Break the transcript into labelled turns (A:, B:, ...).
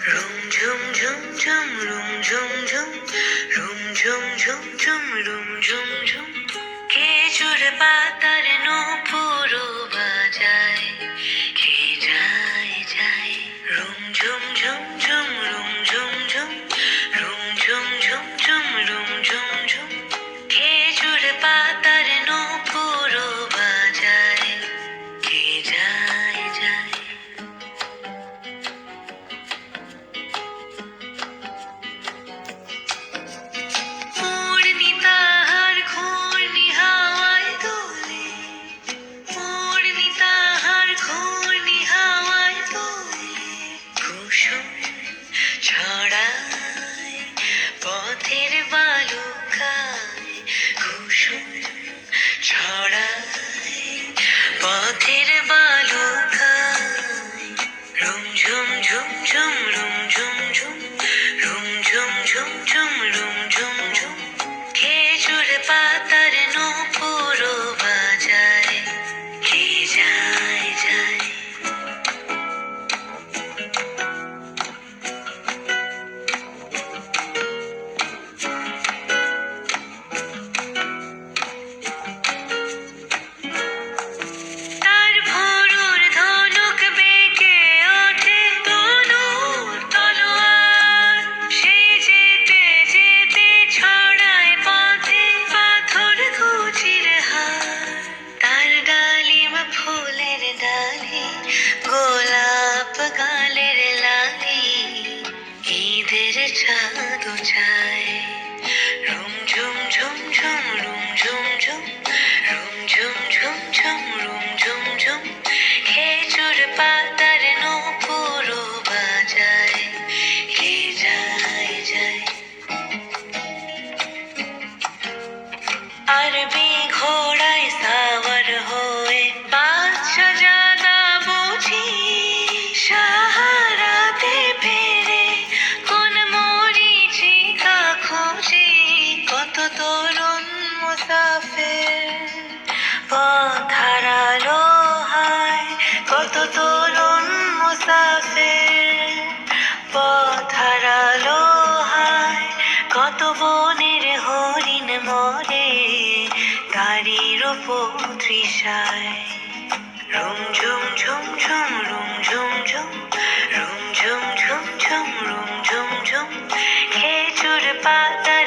A: Room ঝুম ঝুম ঝুম রুম ঝুম ঝুম রুম ঝুম ঝুম ঝুম রুম ঝুম ঝুম খেজুর পাতার নূপুর বাজায় কে যায়। যায় রুম ঝুম ঝুম ঝুম Cum cum rum মুসাফির পথ হারালো কত বনের হরিণ মরে তারি রূপ তৃষায়। রুম ঝুম ঝুম ঝুম, রুম ঝুম ঝুম, রুম ঝুম ঝুম ঝুম, রুম ঝুম ঝুম। খেজুর পাতা